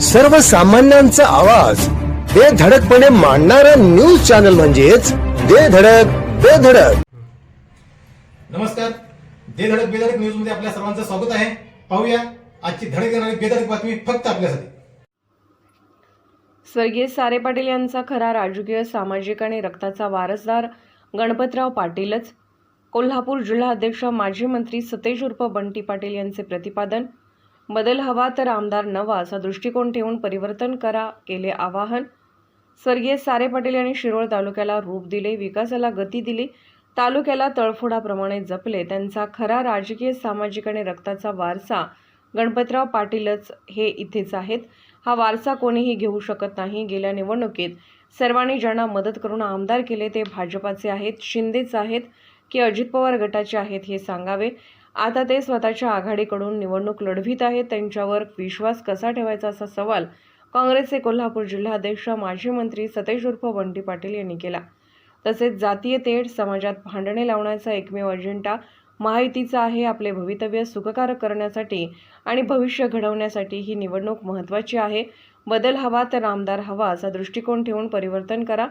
सर्वसामान्यांचा आवाज. बेधडकपणे मांडणारा न्यूज चॅनल म्हणजेच बेधडक बेधडक नमस्कार. दे धडक बेधडक न्यूजमध्ये आपल्या सर्वांचं स्वागत आहे. पाहूया आजची धडक देणारी बेधडक बातमी फक्त आपल्यासाठी. स्वर्गीय सारे पाटील यांचा खरा राजकीय सामाजिक आणि रक्ताचा वारसदार गणपतराव पाटीलच. कोल्हापूर जिल्हा अध्यक्ष माजी मंत्री सतेज उर्फ बंटी पाटील यांचे प्रतिपादन बदल हवा तर आमदार नवा असा दृष्टिकोन ठेवून परिवर्तन करा केले आवाहन. स्वर्गीय सारे पाटील यांनी शिरोळ तालुक्याला रूप दिले विकासाला गती दिली. तालुक्याला तळफोडाप्रमाणे जपले. त्यांचा खरा राजकीय सामाजिक आणि रक्ताचा वारसा गणपतराव पाटीलच हे इथेच आहेत. हा वारसा कोणीही घेऊ शकत नाही. गेल्या निवडणुकीत सर्वांनी ज्यांना मदत करून आमदार केले ते भाजपाचे आहेत शिंदेच आहेत की अजित पवार गटाचे आहेत हे सांगावे. आता ते स्वतःच्या आघाडीकडून निवडणूक लढवित आहेत. त्यांच्यावर विश्वास कसा ठेवायचा असा सवाल काँग्रेसचे कोल्हापूर जिल्हाध्यक्ष माजी मंत्री सतेज उर्फ बंटी पाटील यांनी केला. तसेच जातीय तेढ समाजात भांडणे लावण्याचा एकमेव अजेंडा महायुतीचा आहे. आपले भवितव्य सुखकारक करण्यासाठी आणि भविष्य घडवण्यासाठी ही निवडणूक महत्त्वाची आहे. बदल हवा तर आमदार हवा असा दृष्टिकोन ठेवून परिवर्तन करा.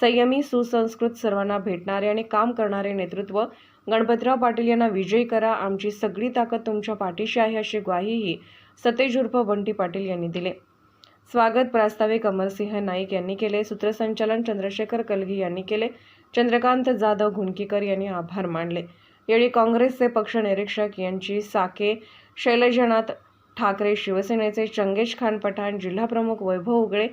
संयमी सुसंस्कृत सर्वांना भेटणारे आणि काम करणारे नेतृत्व गणपतराव पाटील यांना विजयी करा आमची सगळी ताकद तुमच्या पाठीशी आहे अशी ग्वाहीही सतेज उर्फ बंटी पाटील यांनी दिले. स्वागत प्रास्ताविक अमरसिंह नाईक यांनी केले सूत्रसंचालन चंद्रशेखर कलगी यांनी केले चंद्रकांत जाधव घुणकीकर यांनी आभार मानले. यावेळी काँग्रेसचे पक्ष निरीक्षक यांची साके शैलजनाथ ठाकरे शिवसेनेचे चंगेश खान पठाण जिल्हाप्रमुख वैभव उगळे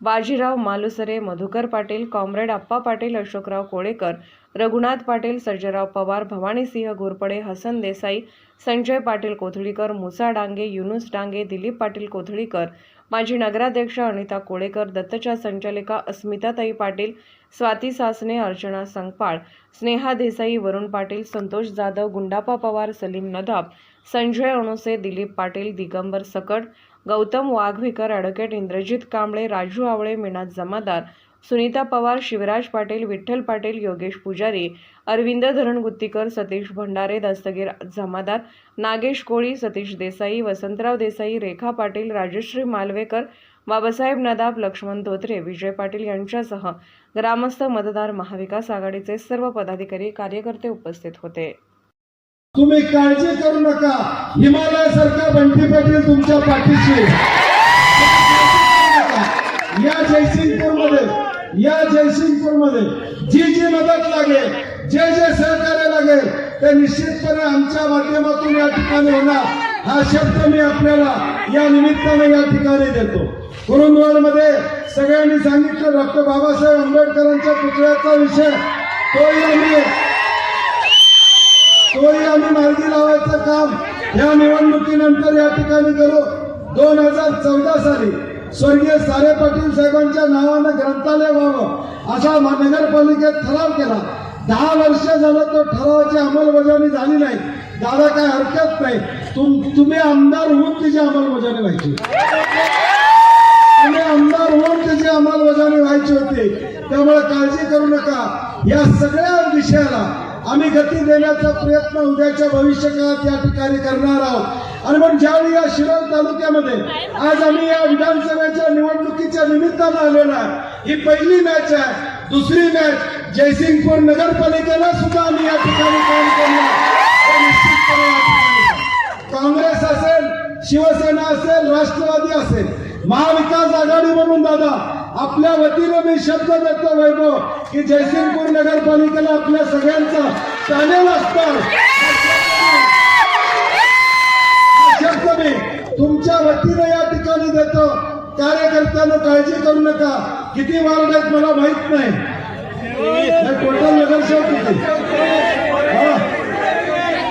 बाजीराव मालुसरे मधुकर पाटील कॉम्रेड आप्पा पाटील अशोकराव कोळेकर रघुनाथ पाटील सर्जेराव पवार भवानीसिंह घोरपडे हसन देसाई संजय पाटील कोथळीकर मुसा डांगे युनुस डांगे दिलीप पाटील कोथळीकर माजी नगराध्यक्ष अनिता कोळेकर दत्तच्या संचालिका अस्मिताताई पाटील स्वाती सासने अर्चना संगपाळ स्नेहा देसाई वरुण पाटील संतोष जाधव गुंडापा पवार सलीम नदाब संजय अणुसे दिलीप पाटील दिगंबर सकट गौतम वाघविकर ॲडव्होकेट इंद्रजित कांबळे राजू आवळे मीना जमादार सुनीता पवार शिवराज पाटील विठ्ठल पाटील योगेश पुजारी अरविंद धरणगुत्तीकर सतीश भंडारे दस्तगीर जमादार नागेश कोळी सतीश देसाई वसंतराव देसाई रेखा पाटील राजश्री मालवेकर बाबासाहेब नदाब लक्ष्मण धोत्रे विजय पाटील यांच्यासह ग्रामस्थ मतदार महाविकास आघाडीचे सर्व पदाधिकारी कार्यकर्ते उपस्थित होते. तुम्ही काळजी करू नका. हिमालयासारखा बंटी पाटील तुमच्या पाठीशी. या जयसिंगपूरमध्ये या जयसिंगपूरमध्ये जी जी मदत लागेल जे जे सहकार्य लागेल ते निश्चितपणे आमच्या माध्यमातून या ठिकाणी होणार. हा शब्द मी आपल्याला या निमित्ताने या ठिकाणी देतो. कुरुंदवाडमध्ये सगळ्यांनी सांगितलं डॉक्टर बाबासाहेब आंबेडकरांच्या पुतळ्याचा विषय तोही आम्ही आम्ही मार्गी लावायचं काम या निवडणुकीनंतर या ठिकाणी करू. दोन हजार चौदा साली स्वर्गीय सारे पाटील साहेबांच्या नावानं ग्रंथालय व्हावं असा नगरपालिकेत ठराव केला. दहा वर्ष झालं तो ठरावाची अंमलबजावणी झाली नाही. दादा काय हरकत नाही. तुम तुम्ही आमदार होऊन तिची अंमलबजावणी व्हायची. तुम्ही आमदार होऊन तिची अंमलबजावणी व्हायची होती. त्यामुळे काळजी करू नका. या सगळ्या विषयाला आम्ही गती देण्याचा प्रयत्न उद्याच्या भविष्य काळात या ठिकाणी करणार आहोत. आणि मग ज्यावेळी या शिरोळ तालुक्यामध्ये आज आम्ही या विधानसभेच्या निवडणुकीच्या निमित्तानं आलेलो आहे ही पहिली मॅच आहे. दुसरी मॅच जयसिंगपूर नगरपालिकेला सुद्धा आम्ही या ठिकाणी काम करणार या ठिकाणी. काँग्रेस असेल शिवसेना असेल राष्ट्रवादी असेल महाविकास आघाडी म्हणून दादा आपल्या वतीनं मी शब्द देतो वैभव की जयसिंगपूर नगरपालिकेला आपल्या सगळ्यांचा पॅनेल असणार. शब्द मी तुमच्या वतीनं या ठिकाणी देतो. कार्यकर्त्यांना काळजी करू नका. किती वार्ड आहेत मला माहीत नाही. टोटल नगरसेवक किती?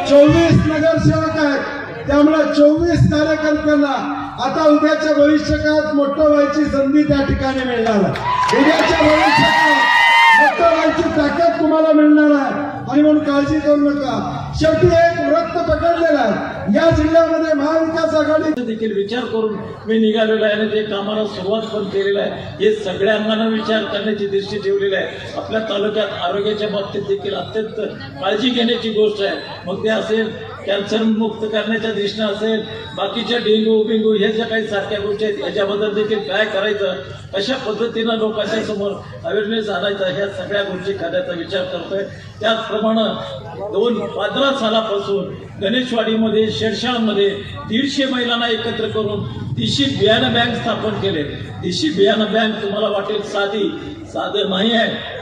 चोवीस नगरसेवक आहेत. त्यामुळे चोवीस कार्यकर्त्यांना आता उद्याच्या भविष्य काळात मोठं व्हायची संधी त्या ठिकाणी मिळणार आहे. उद्याच्या भविष्य काळात मोठं व्हायची ताकद तुम्हाला मिळणार आहे. आणि म्हणून काळजी करू नका. शेवटी एक रक्त पकडलेला आहे. या जिल्ह्यामध्ये महाविकास आघाडी देखील विचार करून मी निघालेलो आहे आणि ते कामाला सुरुवात पण केलेलं आहे. हे सगळ्यांना विचार करण्याची दृष्टी ठेवलेली आहे. आपल्या तालुक्यात आरोग्याच्या बाबतीत देखील अत्यंत काळजी घेण्याची गोष्ट आहे. मग ते असेल कॅन्सर मुक्त करण्याच्या दृष्टीने असेल बाकीच्या डेंगू बिंगू हे ज्या काही सारख्या गोष्टी आहेत याच्याबद्दल देखील काय करायचं कशा पद्धतीनं लोकांच्या समोर अवेअरनेस आणायचा ह्या सगळ्या गोष्टी करण्याचा विचार करतोय. त्याचप्रमाणे दोन सतरा सालापासून गणेशवाडीमध्ये शेरशाळमध्ये दीडशे महिलांना एकत्र करून दिशी बियाणं बँक स्थापन केले. दिशी बियाणं बँक तुम्हाला वाटेल साधी साधं नाही आहे.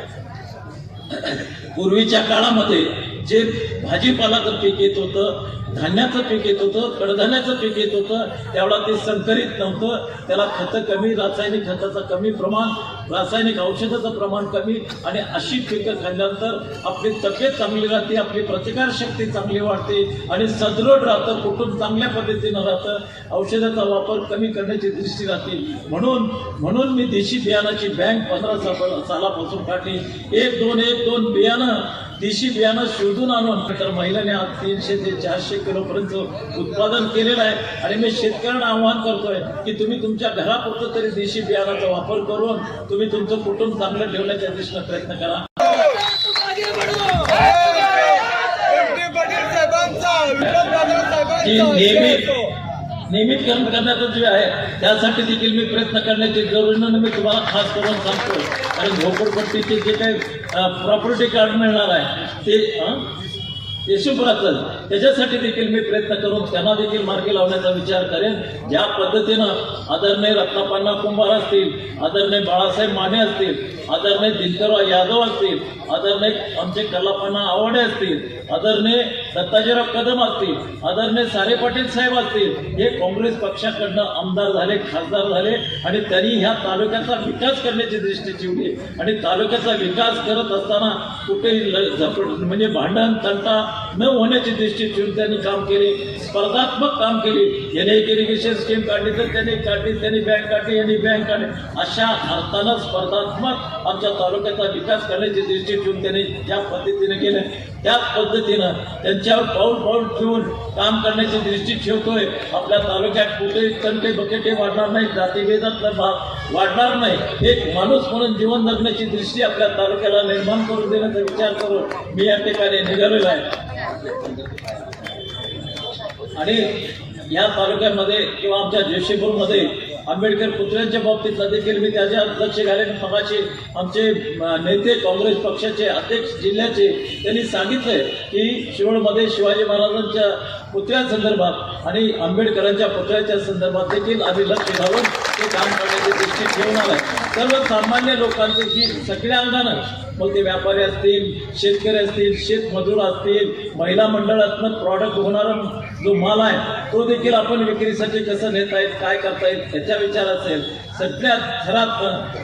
पूर्वीच्या काळामध्ये जे भाजीपालाचं पीक येत होतं धान्याचं पीक येत होतं कडधान्याचं पीक येत होतं त्यावेळा ते संकरित नव्हतं. त्याला खतं कमी रासायनिक खताचं कमी प्रमाण रासायनिक औषधाचं प्रमाण कमी आणि अशी पिकं खाल्ल्यानंतर आपली तब्येत चांगली राहते आपली प्रतिकारशक्ती चांगली वाढते आणि सदृढ राहतं कुटुंब चांगल्या पद्धतीनं राहतं. औषधाचा वापर कमी करण्याची दृष्टी राहते. म्हणून म्हणून मी देशी बियाणाची बँक पंधरा साल- सालापासून काढली. एक दोन एक दोन बियाणं देशी बियाणं शोधून आणून तर महिलांनी आज तीनशे ते चारशे किलोपर्यंत उत्पादन केलेलं आहे. आणि मी शेतकऱ्यांना आव्हान करतोय की तुम्ही तुमच्या घरापुरतं तरी देशी बियाणाचा वापर करून तुम्ही तुमचं कुटुंब चांगलं ठेवण्याच्या दिशेनं प्रयत्न करा. नेहमी नियमित नियमितकरण करण्याचं जे आहे. त्यासाठी देखील मी प्रयत्न करण्याची जरुरीनं मी तुम्हाला खास करून सांगतो आणि झोपडपट्टीचे जे काही प्रॉपर्टी कार्ड मिळणार आहे ते येशुपुराचं त्याच्यासाठी देखील मी प्रयत्न करून त्यांना देखील मार्गी लावण्याचा विचार करेन. ज्या पद्धतीनं आदरणीय रत्नापन्ना कुंभार असतील आदरणीय बाळासाहेब माने असतील आदरणीय दिनकरराव यादव असतील आदरणीय आमचे कलापांना आवडे असतील आदरणीय दत्ताजीराव कदम असतील आदरणीय सारे पाटील साहेब असतील हे काँग्रेस पक्षाकडनं आमदार झाले खासदार झाले आणि त्यांनी ह्या तालुक्याचा विकास करण्याची दृष्टी ठेवली. आणि तालुक्याचा विकास करत असताना कुठेही म्हणजे भांडण तंटा न होण्याची दृष्टी ठेवून त्यांनी काम केले स्पर्धात्मक काम केले. याने एक इरिगेशन स्कीम काढली तर त्यांनी काढली त्यांनी बँक काढली यांनी बँक काढली. अशा अर्थानं स्पर्धात्मक आमच्या तालुक्याचा विकास करण्याची दृष्टी ठेवून त्यांनी ज्या पद्धतीने केलं त्याच पद्धतीनं त्यांच्यावर पाऊल पाऊल ठेवून काम करण्याची दृष्टी ठेवतोय. आपल्या तालुक्यात कुठेही तंटे बकेटे वाढणार नाही जातीभेदातला भाग वाढणार नाही. एक माणूस म्हणून जीवन जगण्याची दृष्टी आपल्या तालुक्याला निर्माण करून देण्याचा विचार करून मी या ठिकाणी निघालेलो आहे. आणि या तालुक्यामध्ये किंवा आमच्या जोशीपूरमध्ये आंबेडकर पुतळ्यांच्या बाबतीतला देखील मी त्याच्या लक्ष घालेन मगाशी आमचे नेते काँग्रेस पक्षाचे अध्यक्ष जिल्ह्याचे त्यांनी सांगितलंय की शिवणमध्ये शिवाजी महाराजांच्या पुतळ्यासंदर्भात आणि आंबेडकरांच्या पुतळ्याच्या संदर्भात देखील आम्ही लक्ष घालून ते काम करण्याची दृष्टी ठेवणार आहे. सर्वसामान्य लोकांची जी सगळ्या अंगानं मग ते व्यापारी असतील शेतकरी असतील शेतमजूर असतील महिला मंडळातनं प्रॉडक्ट होणारा जो माल आहे तो देखील आपण विक्रीसाठी कसं नेता येईल काय करता येईल त्याचा विचार असेल. सगळ्या थरात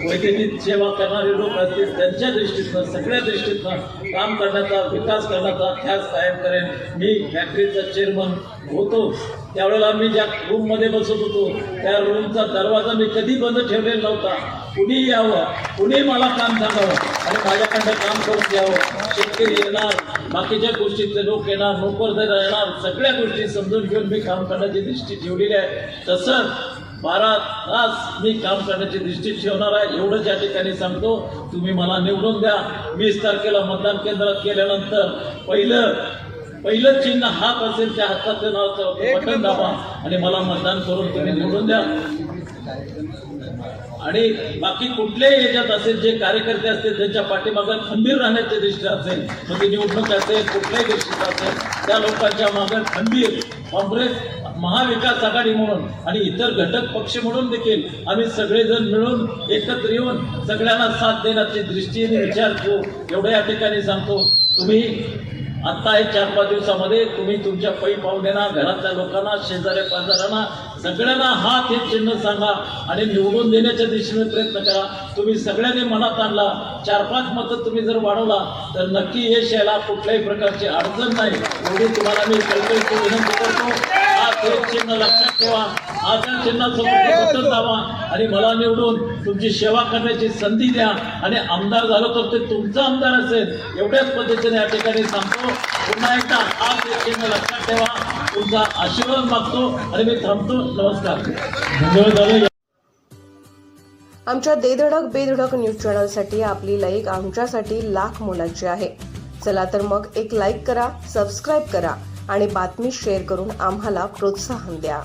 वैद्यकीय सेवा करणारे लोक असतील त्यांच्या दृष्टीतनं सगळ्या दृष्टीतनं काम करण्याचा विकास करण्याचा ख्यास कायम करेन. मी फॅक्टरीचा चेअरमन होतो. त्यावेळेला मी ज्या रूममध्ये बसत होतो त्या रूमचा दरवाजा मी कधी बंद ठेवलेला नव्हता. कुणी यावं? कुणी मला काम सांगावं? आणि माझ्याकडनं काम करून द्यावं शेतकरी येणार बाकीच्या गोष्टीचे लोक येणार नोकरदार येणार सगळ्या गोष्टी समजून घेऊन मी काम करण्याची दृष्टी ठेवलेली आहे. तसंच बारा तास मी काम करण्याची दृष्टी ठेवणार आहे. एवढंच या ठिकाणी सांगतो. तुम्ही मला निवडून द्या. वीस तारखेला मतदान केंद्रात गेल्यानंतर पहिलं पहिलं चिन्ह हात असेल त्या नाव बटन दाबा आणि मला मतदान करून तुम्ही निवडून द्या. आणि बाकी कुठल्याही याच्यात असेल जे कार्यकर्ते असतील त्यांच्या पाठीमागं खंबीर राहण्याची दृष्टी असेल मग निवडणूक असेल कुठल्याही दृष्टीत असेल त्या लोकांच्या मागं खंबीर काँग्रेस महाविकास आघाडी म्हणून आणि इतर घटक पक्ष म्हणून देखील आम्ही सगळेजण मिळून एकत्र येऊन सगळ्यांना साथ देण्याची दृष्टीने विचार करू. एवढं या ठिकाणी सांगतो. तुम्ही आत्ता हे चार पाच दिवसामध्ये तुम्ही तुमच्या पै पाहुण्यांना घरातल्या लोकांना शेजाऱ्या पाजाऱ्यांना सगळ्यांना हात हे चिन्ह सांगा आणि निवडून देण्याच्या दिशेने प्रयत्न करा. तुम्ही सगळ्यांनी मनात आणला. चार पाच मतं तुम्ही जर वाढवला तर नक्की यश यायला कुठल्याही प्रकारची अडचण नाही. एवढी तुम्हाला मी कळकळीची विनंती करतो. आज हे चिन्ह लक्षात ठेवा. आज चिन्हासोबत सतत जावा आणि मला निवडून तुमची सेवा करण्याची संधी द्या. आणि आमदार झालो तर ते तुमचा आमदार असेल. एवढ्याच पद्धतीने या ठिकाणी सांगतो. पुन्हा एकदा आज हे चिन्ह लक्षात ठेवा. तुमचा आशीर्वाद मागतो आणि मी थांबतो. नमस्कार. धन्यवाद आमच्या देधडक बेधडक न्यूज चॅनलसाठी आपली लाईक आमच्यासाठी लाख मोलाची आहे. चला तर मग एक लाईक करा सबस्क्राईब करा आणि बातमी शेअर करून आम्हाला प्रोत्साहन द्या.